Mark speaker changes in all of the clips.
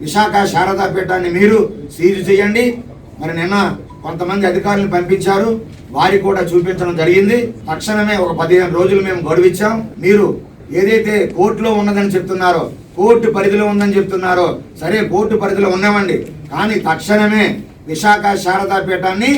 Speaker 1: విశాఖ శారదా పీఠాన్ని మీరు సీజ్ చేయండి. మరి నిన్న కొంతమంది అధికారులను పంపించారు. వారి కూడా చూపించడం జరిగింది. తక్షణమే ఒక పదిహేను రోజులు మేము గడువిచ్చాం మీరు ఏదైతే కోర్టులో ఉన్నదని చెప్తున్నారో కోర్టు పరిధిలో ఉందని చెప్తున్నారో సరే కోర్టు పరిధిలో ఉన్నామండి. కానీ తక్షణమే విశాఖ శారదా పీఠాన్ని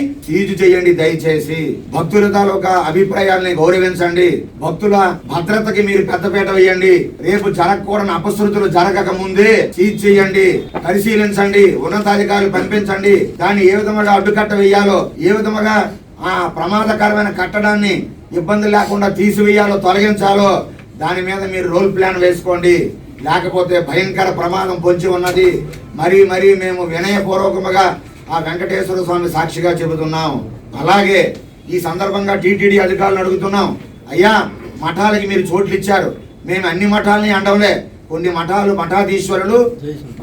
Speaker 1: చేయండి దయచేసి. భక్తుల తాలూకా అభిప్రాయాల్ని గౌరవించండి. భక్తుల భద్రతకి మీరు పెద్దపీట వేయండి. రేపు జరగకూడని అపశృతులు జరగక ముందే సీజ్ చేయండి. పరిశీలించండి. ఉన్నతాధికారులు పంపించండి. దాన్ని ఏ విధముగా అడ్డుకట్ట వేయాలో ఏ విధముగా ఆ ప్రమాదకరమైన కట్టడాన్ని ఇబ్బంది లేకుండా తీసివేయాలో తొలగించాలో దాని మీద మీరు రోల్ ప్లాన్ వేసుకోండి. లేకపోతే భయంకర ప్రమాదం పొంచి ఉన్నది. మరీ మరీ మేము వినయపూర్వకముగా ఆ వెంకటేశ్వర స్వామి సాక్షిగా చెబుతున్నాం. అలాగే ఈ సందర్భంగా టీటీడీ అధికారులను అడుగుతున్నాం. అయ్యా మఠాలకి మీరు చోట్లు ఇచ్చారు. మేము అన్ని మఠాలని అండంలే కొన్ని మఠాలు మఠాధీశ్వరులు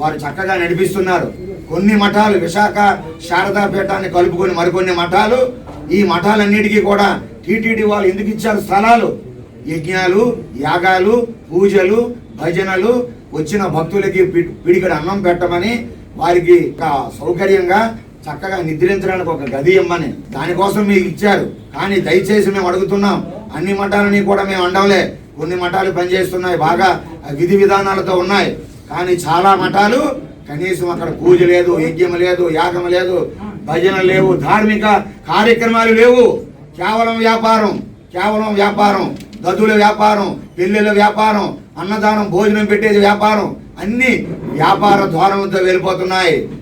Speaker 1: వారు చక్కగా నడిపిస్తున్నారు. కొన్ని మఠాలు విశాఖ శారదా పీఠాన్ని కలుపుకొని మరికొన్ని మఠాలు. ఈ మఠాలన్నిటికీ కూడా టీటీడీ వాళ్ళు ఎందుకు ఇచ్చారు స్థలాలు? యజ్ఞాలు యాగాలు పూజలు భజనలు వచ్చిన భక్తులకి పిడికడ అన్నం పెట్టమని వారికి ఒక సౌకర్యంగా చక్కగా నిద్రించడానికి ఒక గది ఇమ్మని. దానికోసం మీకు ఇచ్చారు. కానీ దయచేసి మేము అడుగుతున్నాం. అన్ని మఠాలని కూడా మేము అండవలే కొన్ని మఠాలు పనిచేస్తున్నాయి. బాగా విధి విధానాలతో ఉన్నాయి. కానీ చాలా మఠాలు కనీసం అక్కడ పూజ లేదు యజ్ఞం లేదు యాగం లేదు భజన లేవు ధార్మిక కార్యక్రమాలు లేవు. కేవలం వ్యాపారం కేవలం వ్యాపారం. గదుల వ్యాపారం పెళ్ళిళ్ళ వ్యాపారం అన్నదానం భోజనం పెట్టేది వ్యాపారం. అన్ని వ్యాపార ధోరణితో వెళ్ళిపోతున్నాయి.